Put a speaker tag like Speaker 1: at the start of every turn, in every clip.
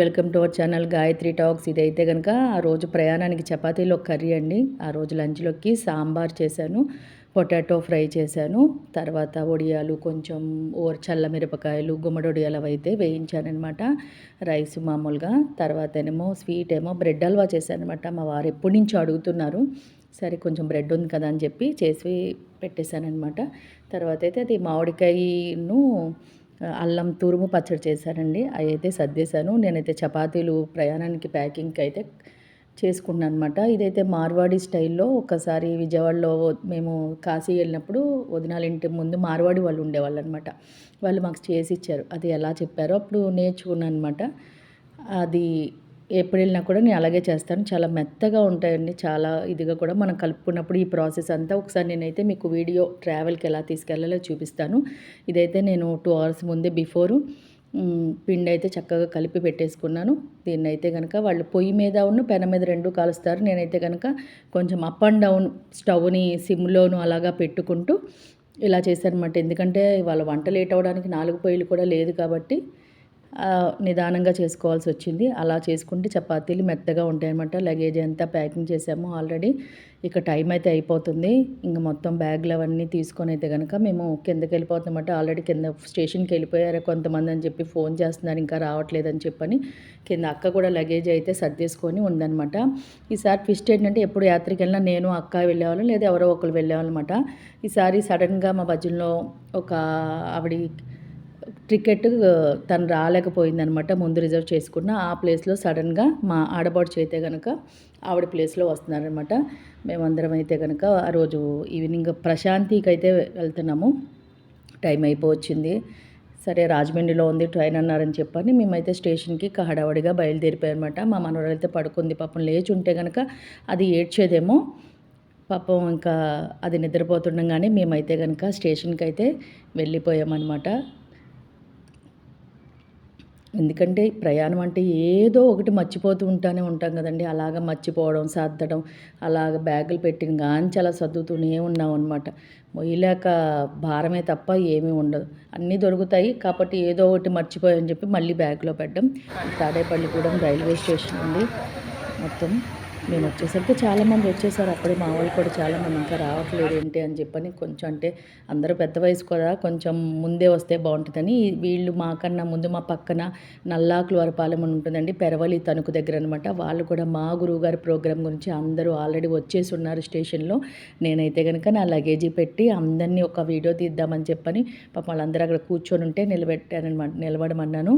Speaker 1: Welcome to our channel Gayatri talks. ఇదైతే కనుక ఆ రోజు ప్రయాణానికి చపాతీలో కర్రీ అండి. ఆ రోజు లంచ్లోకి సాంబార్ చేశాను పొటాటో ఫ్రై చేశాను. తర్వాత వడియాలు కొంచెం ఓర్ చల్ల మిరపకాయలు గుమ్మడొడియాలు అవి అయితే వేయించానమాట రైస్ మామూలుగా. తర్వాత ఏమో స్వీట్ ఏమో బ్రెడ్ హల్వా చేశాను అనమాట మా వారు ఎప్పటి నుంచో అడుగుతున్నారు సరే కొంచెం బ్రెడ్ ఉంది కదా అని చెప్పి చేసి పెట్టేశానమాట తర్వాత అయితే అది మామిడికాయను అల్లం తురుము పచ్చడి చేశానండి. అవి అయితే సర్దేశాను. నేనైతే చపాతీలు ప్రయాణానికి ప్యాకింగ్కి అయితే చేసుకున్నాను అనమాట ఇదైతే మార్వాడి స్టైల్లో ఒకసారి విజయవాడలో మేము కాశీ వెళ్ళినప్పుడు వదినాల ఇంటి ముందు మార్వాడి వాళ్ళు ఉండేవాళ్ళు అనమాట వాళ్ళు మాకు చేసి ఇచ్చారు. అది ఎలా చెప్పారో అప్పుడు నేర్చుకున్నాను అనమాట అది ఎప్పుడు వెళ్ళినా కూడా నేను అలాగే చేస్తాను. చాలా మెత్తగా ఉంటాయండి. చాలా ఇదిగా కూడా మనం కలుపుకున్నప్పుడు ఈ ప్రాసెస్ అంతా ఒకసారి నేనైతే మీకు వీడియో ట్రావెల్కి ఎలా తీసుకెళ్ళాలో చూపిస్తాను. ఇదైతే నేను టూ అవర్స్ ముందే బిఫోరు. పిండి అయితే చక్కగా కలిపి పెట్టేసుకున్నాను. దీన్ని అయితే కనుక వాళ్ళు పొయ్యి మీద ఉన్న పెన మీద రెండు కాలుస్తారు. నేనైతే కనుక కొంచెం అప్ అండ్ డౌన్ స్టవ్ని సిమ్లోను అలాగా పెట్టుకుంటూ ఇలా చేశానమాట ఎందుకంటే వాళ్ళ వంట లేట్ అవ్వడానికి నాలుగు పొయ్యిలు కూడా లేదు కాబట్టి నిదానంగా చేసుకోవాల్సి వచ్చింది. అలా చేసుకుంటే చపాతీలు మెత్తగా ఉంటాయి అనమాట లగేజ్ అంతా ప్యాకింగ్ చేసాము ఆల్రెడీ. ఇక టైం అయితే అయిపోతుంది. ఇంకా మొత్తం బ్యాగ్లు అవన్నీ తీసుకొని అయితే కనుక మేము కిందకి వెళ్ళిపోతున్నమాట. ఆల్రెడీ కింద స్టేషన్కి వెళ్ళిపోయారు కొంతమంది అని చెప్పి ఫోన్ చేస్తున్నారు. ఇంకా రావట్లేదని చెప్పని కింద అక్క కూడా లగేజ్ అయితే సర్దేసుకొని ఉందనమాట ఈసారి ట్విస్ట్ ఏంటంటే ఎప్పుడు యాత్రకి వెళ్ళినా నేను అక్క వెళ్ళేవాళ్ళం. లేదా ఎవరో ఒకరు వెళ్ళేవాళ్ళనమాట ఈసారి సడన్గా మా బజ్జంలో ఒక ఆవిడ టికెట్ తను రాలేకపోయిందనమాట. ముందు రిజర్వ్ చేసుకున్న ఆ ప్లేస్లో సడన్గా మా ఆడబాటు చేతే కనుక ఆవిడ ప్లేస్లో వస్తున్నారనమాట. మేమందరం అయితే కనుక ఆ రోజు ఈవినింగ్ ప్రశాంతికి అయితే వెళ్తున్నాము. టైం అయిపోవచ్చింది. సరే రాజమండ్రిలో ఉంది ట్రైన్ అన్నారని చెప్పని మేమైతే స్టేషన్కి హడావడిగా బయలుదేరిపోయారనమాట మా మనవరాలు అయితే పడుకుంది. పాపం లేచి ఉంటే కనుక అది ఏడ్చేదేమో. పాపం ఇంకా అది నిద్రపోతుండగానే మేమైతే కనుక స్టేషన్కి అయితే వెళ్ళిపోయామన్నమాట ఎందుకంటే ప్రయాణం అంటే ఏదో ఒకటి మర్చిపోతూ ఉంటానే ఉంటాం కదండి. అలాగ మర్చిపోవడం సర్దడం అలాగ బ్యాగులు పెట్టిన గాంచి అలా సర్దుతూనే ఉన్నాం అనమాట మొయ్యలేక భారమే తప్ప ఏమీ ఉండదు. అన్నీ దొరుకుతాయి. కాబట్టి ఏదో ఒకటి మర్చిపోయని చెప్పి మళ్ళీ బ్యాగ్లో పెట్టడం. తాడేపల్లిగూడెం రైల్వే స్టేషన్ ఉంది మొత్తం మేము వచ్చేసరికి చాలామంది వచ్చేసారు. అప్పుడే మా వాళ్ళు కూడా చాలామంది ఇంకా రావట్లేదు ఏంటి అని చెప్పని కొంచెం అంటే అందరూ పెద్ద వయసు కదా కొంచెం ముందే వస్తే బాగుంటుందని. వీళ్ళు మాకన్నా ముందు మా పక్కన నల్లాకులు వరపాలెం ఉంటుందండి పెరవలి తణుకు దగ్గర అనమాట వాళ్ళు కూడా మా గురువుగారి ప్రోగ్రాం గురించి అందరూ ఆల్రెడీ వచ్చేసి ఉన్నారు స్టేషన్లో. నేనైతే కనుక నా లగేజీ పెట్టి అందరినీ ఒక వీడియో తీద్దామని చెప్పని పాప వాళ్ళందరూ అక్కడ కూర్చొని ఉంటే నిలబెట్టానమాట నిలబడమన్నాను.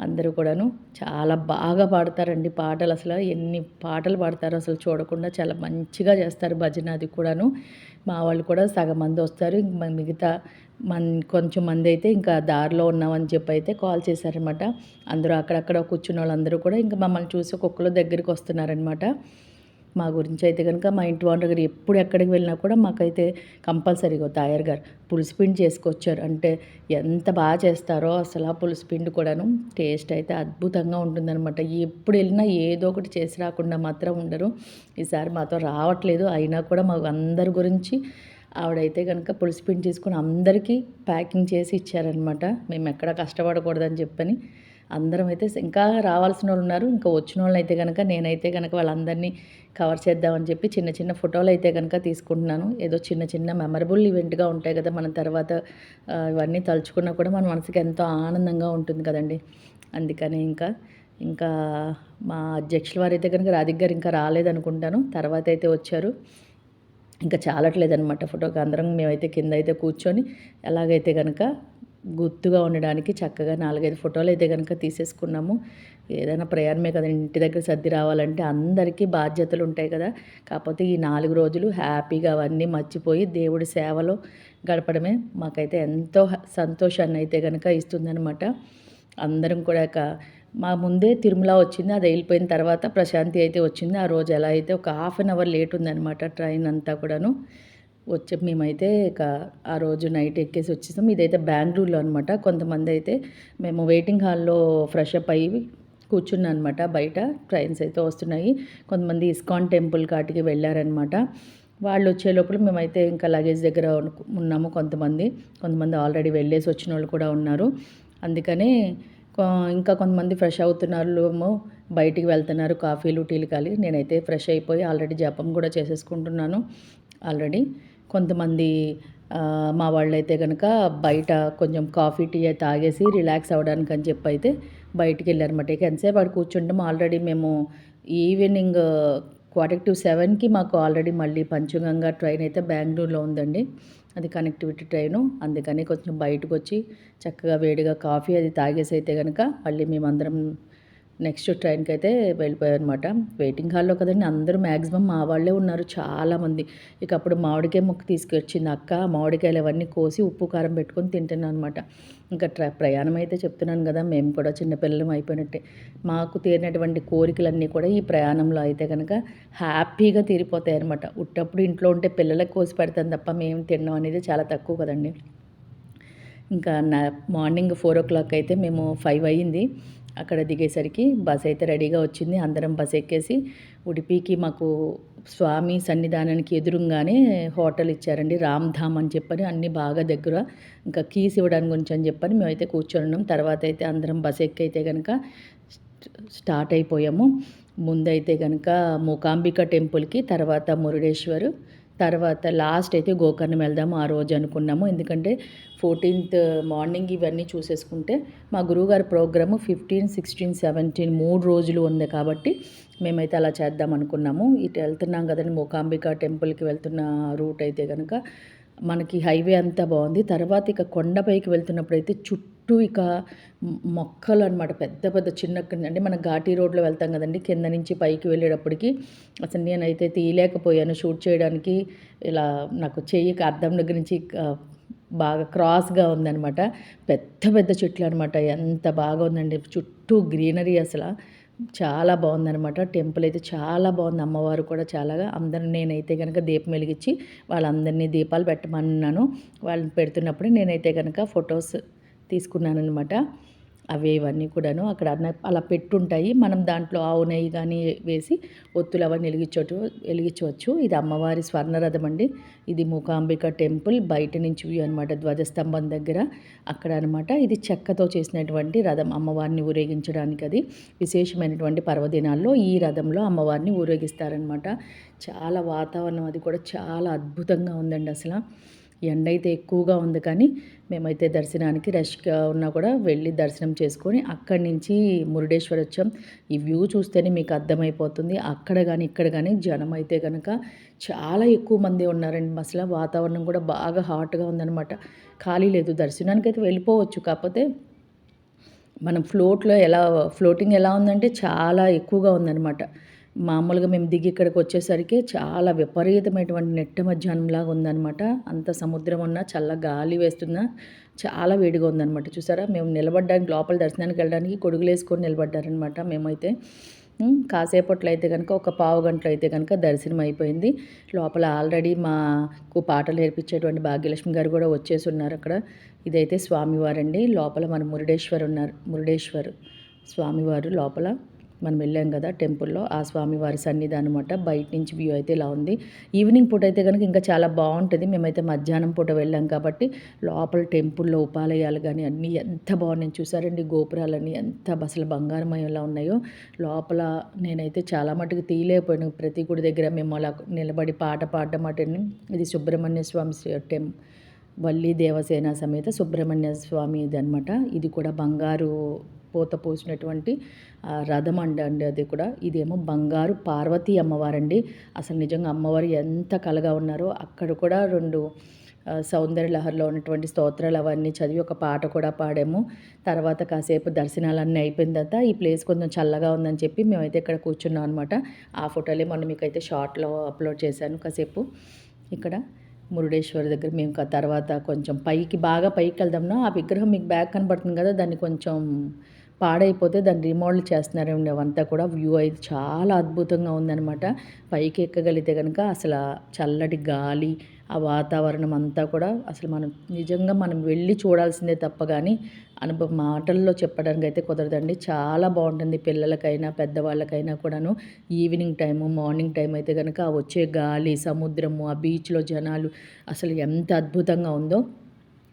Speaker 1: అందరూ కూడాను చాలా బాగా పాడతారండి పాటలు అసలు. ఎన్ని పాటలు పాడతారో అసలు చూడకుండా చాలా మంచిగా చేస్తారు భజన అది కూడాను. మా వాళ్ళు కూడా సగం మంది వస్తారు. మిగతా మన్ కొంచెం మంది అయితే ఇంకా దారిలో ఉన్నామని చెప్పి అయితే కాల్ చేశారనమాట అందరూ అక్కడక్కడ కూర్చున్న వాళ్ళందరూ కూడా ఇంకా మమ్మల్ని చూసి ఒక్కొక్కరు దగ్గరికి వస్తున్నారనమాట మా గురించి అయితే కనుక మా ఇంటి వాళ్ళ దగ్గర ఎప్పుడు ఎక్కడికి వెళ్ళినా కూడా మాకైతే కంపల్సరీగా తాయర్ గారు పులుసు పిండి చేసుకొచ్చారు. అంటే ఎంత బాగా చేస్తారో అసలు ఆ పులుసు పిండి కూడాను టేస్ట్ అయితే అద్భుతంగా ఉంటుందన్నమాట. ఎప్పుడు వెళ్ళినా ఏదో ఒకటి చేసి రాకుండా మాత్రం ఉండరు. ఈసారి మాతో రావట్లేదు. అయినా కూడా మాకు అందరి గురించి ఆవిడైతే కనుక పులుసు పిండి తీసుకుని అందరికీ ప్యాకింగ్ చేసి ఇచ్చారనమాట మేము ఎక్కడ కష్టపడకూడదని చెప్పని అందరం అయితే ఇంకా రావాల్సిన వాళ్ళు ఉన్నారు ఇంకా వచ్చిన వాళ్ళు అయితే కనుక నేనైతే కనుక వాళ్ళందరినీ కవర్ చేద్దామని చెప్పి చిన్న చిన్న ఫోటోలు అయితే కనుక తీసుకుంటున్నాను. ఏదో చిన్న చిన్న మెమరబుల్ ఈవెంట్గా ఉంటాయి కదా మన తర్వాత ఇవన్నీ తలుచుకున్నా కూడా మన మనసుకి ఎంతో ఆనందంగా ఉంటుంది కదండి. అందుకని ఇంకా ఇంకా మా అధ్యక్షుల వారు అయితే కనుక రాధిక్ గారు ఇంకా రాలేదనుకుంటాను. తర్వాత అయితే వచ్చారు. ఇంకా చాలట్లేదనమాట ఫోటోకి. అందరం మేమైతే కింద అయితే కూర్చొని ఎలాగైతే కనుక గుర్తుగా ఉండడానికి చక్కగా నాలుగైదు ఫోటోలు అయితే కనుక తీసేసుకున్నాము. ఏదైనా ప్రయాణమే కదా ఇంటి దగ్గర సర్ది రావాలంటే అందరికీ బాధ్యతలు ఉంటాయి కదా. కాకపోతే ఈ నాలుగు రోజులు హ్యాపీగా అవన్నీ మర్చిపోయి దేవుడి సేవలో గడపడమే మాకైతే ఎంతో సంతోషాన్ని అయితే కనుక ఇస్తుందనమాట అందరం కూడా మా ముందే తిరుమల వచ్చింది అది వెళ్ళిపోయిన తర్వాత ప్రశాంతి అయితే వచ్చింది. ఆ రోజు ఎలా అయితే ఒక హాఫ్ అన్ అవర్ లేట్ ఉందనమాట ట్రైన్ అంతా కూడాను. వచ్చే మేమైతే ఇక ఆ రోజు నైట్ ఎక్కేసి వచ్చేసాం. ఇదైతే బెంగళూరులో అనమాట కొంతమంది అయితే మేము వెయిటింగ్ హాల్లో ఫ్రెష్ అప్ అయ్యి కూర్చున్నా అనమాట బయట ట్రైన్స్ అయితే వస్తున్నాయి. కొంతమంది ఇస్కాన్ టెంపుల్ కాటికి వెళ్ళారనమాట వాళ్ళు వచ్చే లోపల మేమైతే ఇంకా లగేజ్ దగ్గర ఉన్నాము కొంతమంది. కొంతమంది ఆల్రెడీ వెళ్ళేసి వచ్చిన వాళ్ళు కూడా ఉన్నారు. అందుకని ఇంకా కొంతమంది ఫ్రెష్ అవుతున్నారు బయటికి వెళ్తున్నారు కాఫీలు టీలు కాలి. నేనైతే ఫ్రెష్ అయిపోయి ఆల్రెడీ జపం కూడా చేసేసుకుంటున్నాను ఆల్రెడీ. కొంతమంది మా వాళ్ళైతే కనుక బయట కొంచెం కాఫీ టీ తాగేసి రిలాక్స్ అవ్వడానికి అని చెప్పి అయితే బయటికి వెళ్ళారన్నమాట ఇక ఎంతసేపు అక్కడ కూర్చుంటాం ఆల్రెడీ మేము ఈవినింగ్ క్వార్టర్ టు సెవెన్కి మాకు ఆల్రెడీ మళ్ళీ పంచగంగా ట్రైన్ అయితే బెంగళూరులో ఉందండి. అది కనెక్టివిటీ ట్రైను. అందుకని కొంచెం బయటకు వచ్చి చక్కగా వేడిగా కాఫీ అది తాగేసి అయితే కనుక మళ్ళీ మేమందరం నెక్స్ట్ ట్రైన్కి అయితే వెళ్ళిపోయారనమాట వెయిటింగ్ హాల్లో కదండి అందరూ మ్యాక్సిమం మా వాళ్ళే ఉన్నారు చాలామంది. ఇక అప్పుడు మామిడికాయ మొక్క తీసుకొచ్చింది అక్క మామిడికాయలు అవన్నీ కోసి ఉప్పు కారం పెట్టుకొని తింటున్నాను అనమాట ఇంకా ట్ర ప్రయాణం అయితే చెప్తున్నాను కదా మేము కూడా చిన్నపిల్లలం అయిపోయినట్టే. మాకు తీరినటువంటి కోరికలన్నీ కూడా ఈ ప్రయాణంలో అయితే కనుక హ్యాపీగా తీరిపోతాయి అనమాట ఉట్టప్పుడు ఇంట్లో ఉంటే పిల్లలకు కోసి పెడతాను తప్ప మేము తినడం అనేది చాలా తక్కువ కదండి. ఇంకా నా మార్నింగ్ ఫోర్ ఓ క్లాక్ అయితే మేము ఫైవ్ అయ్యింది. అక్కడ దిగేసరికి బస్ అయితే రెడీగా వచ్చింది. అందరం బస్ ఎక్కేసి ఉడిపికి మాకు స్వామి సన్నిధానానికి ఎదురుగానే హోటల్ ఇచ్చారండి. రామ్ధామ్ అని చెప్పని అన్నీ బాగా దగ్గర ఇంకా కీస్ ఇవ్వడానికి గురించి అని చెప్పని మేమైతే కూర్చొని తర్వాత అయితే అందరం బస్ ఎక్కైతే కనుక స్టార్ట్ అయిపోయాము. ముందైతే కనుక మూకాంబిక టెంపుల్కి తర్వాత మురుడేశ్వరు తర్వాత లాస్ట్ అయితే గోకర్ణం వెళ్దాము ఆ రోజు అనుకున్నాము. ఎందుకంటే ఫోర్టీన్త్ మార్నింగ్ ఇవన్నీ చూసేసుకుంటే మా గురువుగారి ప్రోగ్రాము ఫిఫ్టీన్ సిక్స్టీన్ సెవెంటీన్ మూడు రోజులు ఉంది కాబట్టి మేమైతే అలా చేద్దాం అనుకున్నాము. ఇటు వెళ్తున్నాం కదండి మూకాంబిక టెంపుల్కి వెళ్తున్న రూట్ అయితే కనుక మనకి హైవే అంతా బాగుంది. తర్వాత ఇక కొండపైకి వెళ్తున్నప్పుడు అయితే చుట్టూ చుట్టూ ఇక మొక్కలు అనమాట పెద్ద పెద్ద చిన్న అంటే మనం ఘాటీ రోడ్లో వెళ్తాం కదండి కింద నుంచి పైకి వెళ్ళేటప్పటికి అసలు నేనైతే తీయలేకపోయాను. షూట్ చేయడానికి ఇలా నాకు చెయ్యికి అర్థం దగ్గర నుంచి బాగా క్రాస్గా ఉందనమాట పెద్ద పెద్ద చెట్లు అనమాట ఎంత బాగా ఉందండి చుట్టూ గ్రీనరీ అసలు. చాలా బాగుందనమాట టెంపుల్ అయితే చాలా బాగుంది. అమ్మవారు కూడా చాలాగా. అందరిని నేనైతే కనుక దీపం వెలిగించి వాళ్ళందరినీ దీపాలు పెట్టమన్నాను. వాళ్ళని పెడుతున్నప్పుడు నేనైతే కనుక ఫొటోస్ తీసుకున్నాను అనమాట అవి ఇవన్నీ కూడాను అక్కడ అన్న అలా పెట్టుంటాయి. మనం దాంట్లో ఆవు నెయ్యి కానీ వేసి ఒత్తులు అవన్నీ వెలిగించవచ్చు వెలిగించవచ్చు. ఇది అమ్మవారి స్వర్ణరథం అండి. ఇది మూకాంబిక టెంపుల్ బయట నుంచి వ్యూ అనమాట ధ్వజస్తంభం దగ్గర అక్కడ అనమాట ఇది చెక్కతో చేసినటువంటి రథం అమ్మవారిని ఊరేగించడానికి అది. విశేషమైనటువంటి పర్వదినాల్లో ఈ రథంలో అమ్మవారిని ఊరేగిస్తారనమాట చాలా వాతావరణం అది కూడా చాలా అద్భుతంగా ఉందండి అసలు. ఎండ అయితే ఎక్కువగా ఉంది కానీ మేమైతే దర్శనానికి రష్గా ఉన్నా కూడా వెళ్ళి దర్శనం చేసుకొని అక్కడి నుంచి మురుడేశ్వర వచ్చాం ఈ వ్యూ చూస్తేనే మీకు అర్థమైపోతుంది. అక్కడ కానీ ఇక్కడ కానీ జనం అయితే కనుక చాలా ఎక్కువ మంది ఉన్నారండి. అసలు వాతావరణం కూడా బాగా హాట్గా ఉందన్నమాట. ఖాళీ లేదు. దర్శనానికి అయితే వెళ్ళిపోవచ్చు. కాకపోతే మనం ఫ్లోట్లో ఎలా ఫ్లోటింగ్ ఎలా ఉందంటే చాలా ఎక్కువగా ఉందన్నమాట. మామూలుగా మేము దిగి ఇక్కడికి వచ్చేసరికి చాలా విపరీతమైనటువంటి నెట్ట మధ్యాహ్నంలాగా ఉందనమాట అంత సముద్రం ఉన్న చల్ల గాలి వేస్తున్నా చాలా వేడిగా ఉందనమాట చూసారా? మేము నిలబడ్డానికి లోపల దర్శనానికి వెళ్ళడానికి కొడుగులు వేసుకొని నిలబడ్డారనమాట మేమైతే. కాసేపట్లో అయితే కనుక ఒక పావు గంటలో అయితే కనుక దర్శనం అయిపోయింది. లోపల ఆల్రెడీ మాకు పాటలు నేర్పించేటువంటి భాగ్యలక్ష్మి గారు కూడా వచ్చేసి ఉన్నారు అక్కడ. ఇదైతే స్వామివారండి. లోపల మన మురుడేశ్వర్ ఉన్నారు మురుడేశ్వర్ స్వామివారు లోపల. మనం వెళ్ళాం కదా టెంపుల్లో ఆ స్వామివారి సన్నిధి అనమాట బయట నుంచి వ్యూ అయితే ఇలా ఉంది. ఈవినింగ్ పూట అయితే కనుక ఇంకా చాలా బాగుంటుంది. మేమైతే మధ్యాహ్నం పూట వెళ్ళాం కాబట్టి లోపల టెంపుల్లో ఉపాలయాలు కానీ అన్నీ ఎంత బాగున్నాయి. చూసారండి గోపురాలన్నీ ఎంత అసలు బంగారమయంలా ఉన్నాయో. లోపల నేనైతే చాలా మటుకు తీయలేకపోయాను. ప్రతి గుడి దగ్గర మేము అలా నిలబడి పాట పాడడం అటని ఇది సుబ్రహ్మణ్య స్వామి టెం వల్లి దేవసేన సమేత సుబ్రహ్మణ్య స్వామి ఇది అనమాట ఇది కూడా బంగారు పోత పోసినటువంటి రథం అండి అండి అది కూడా. ఇదేమో బంగారు పార్వతీ అమ్మవారండి. అసలు నిజంగా అమ్మవారు ఎంత కలగా ఉన్నారో అక్కడ కూడా రెండు సౌందర్య లహరిలో ఉన్నటువంటి స్తోత్రాలు అవన్నీ చదివి ఒక పాట కూడా పాడాము. తర్వాత కాసేపు దర్శనాలన్నీ అయిపోయిన తర్వాత ఈ ప్లేస్ కొంచెం చల్లగా ఉందని చెప్పి మేమైతే ఇక్కడ కూర్చున్నాం అనమాట ఆ ఫోటోలే మొన్న మీకు అయితే షార్ట్లో అప్లోడ్ చేశాను కాసేపు. ఇక్కడ మురుడేశ్వర్ దగ్గర మేము తర్వాత కొంచెం పైకి బాగా పైకి వెళ్దాంనా ఆ విగ్రహం మీకు బ్యాగ్ కనబడుతుంది కదా దాన్ని కొంచెం పాడైపోతే దాన్ని రిమోడల్ చేస్తున్నారండి అవంతా కూడా వ్యూ అయితే చాలా అద్భుతంగా ఉందనమాట పైకి ఎక్కగలిగితే కనుక అసలు చల్లటి గాలి ఆ వాతావరణం అంతా కూడా అసలు మనం నిజంగా మనం వెళ్ళి చూడాల్సిందే తప్ప కానీ అనుభవం మాటల్లో చెప్పడానికి అయితే కుదరదండి. చాలా బాగుంటుంది పిల్లలకైనా పెద్దవాళ్ళకైనా కూడాను. ఈవినింగ్ టైము మార్నింగ్ టైం అయితే కనుక వచ్చే గాలి సముద్రము ఆ బీచ్లో జనాలు అసలు ఎంత అద్భుతంగా ఉందో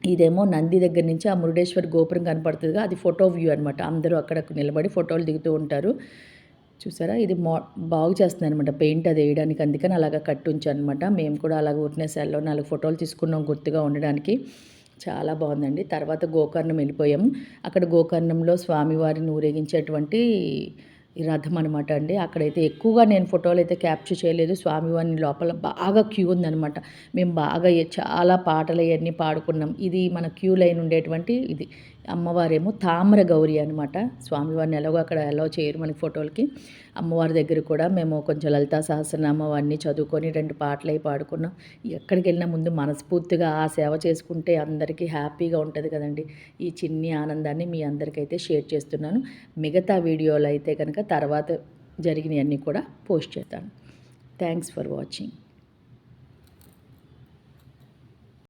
Speaker 1: ఇదేమో నంది దగ్గర నుంచి ఆ మురుడేశ్వర్ గోపురం కనపడుతుందిగా. అది ఫోటో వ్యూ అనమాట అందరూ అక్కడ నిలబడి ఫోటోలు దిగుతూ ఉంటారు. చూసారా? ఇది మో బాగు చేస్తుంది అనమాట పెయింట్ అది వేయడానికి. అందుకని అలాగా కట్టుంచు అనమాట మేము కూడా అలాగ ఊరినే సెల్లో నాలుగు ఫోటోలు తీసుకున్నాం గుర్తుగా ఉండడానికి. చాలా బాగుందండి. తర్వాత గోకర్ణం వెళ్ళిపోయాము. అక్కడ గోకర్ణంలో స్వామివారిని ఊరేగించేటువంటి ఈ రథం అనమాట అండి. అక్కడైతే ఎక్కువగా నేను ఫోటోలు అయితే క్యాప్చర్ చేయలేదు. స్వామివారిని లోపల బాగా క్యూ ఉందనమాట మేము బాగా చాలా పాటలు అవన్నీ పాడుకున్నాం. ఇది మన క్యూ లైన్ ఉండేటువంటి ఇది. అమ్మవారేమో తామ్ర గౌరి అనమాట స్వామివారిని ఎలాగో అక్కడ ఎలా చేయరు మనకి ఫోటోలకి. అమ్మవారి దగ్గర కూడా మేము కొంచెం లలితా సహస్రనామం అవన్నీ చదువుకొని రెండు పాటలు అయి పాడుకున్నాం. ఎక్కడికి వెళ్ళినా ముందు మనస్ఫూర్తిగా ఆ సేవ చేసుకుంటే అందరికీ హ్యాపీగా ఉంటుంది కదండి. ఈ చిన్ని ఆనందాన్ని మీ అందరికైతే షేర్ చేస్తున్నాను. మిగతా వీడియోలు అయితే కనుక తర్వాత జరిగినవన్నీ కూడా పోస్ట్ చేస్తాను. Thanks for watching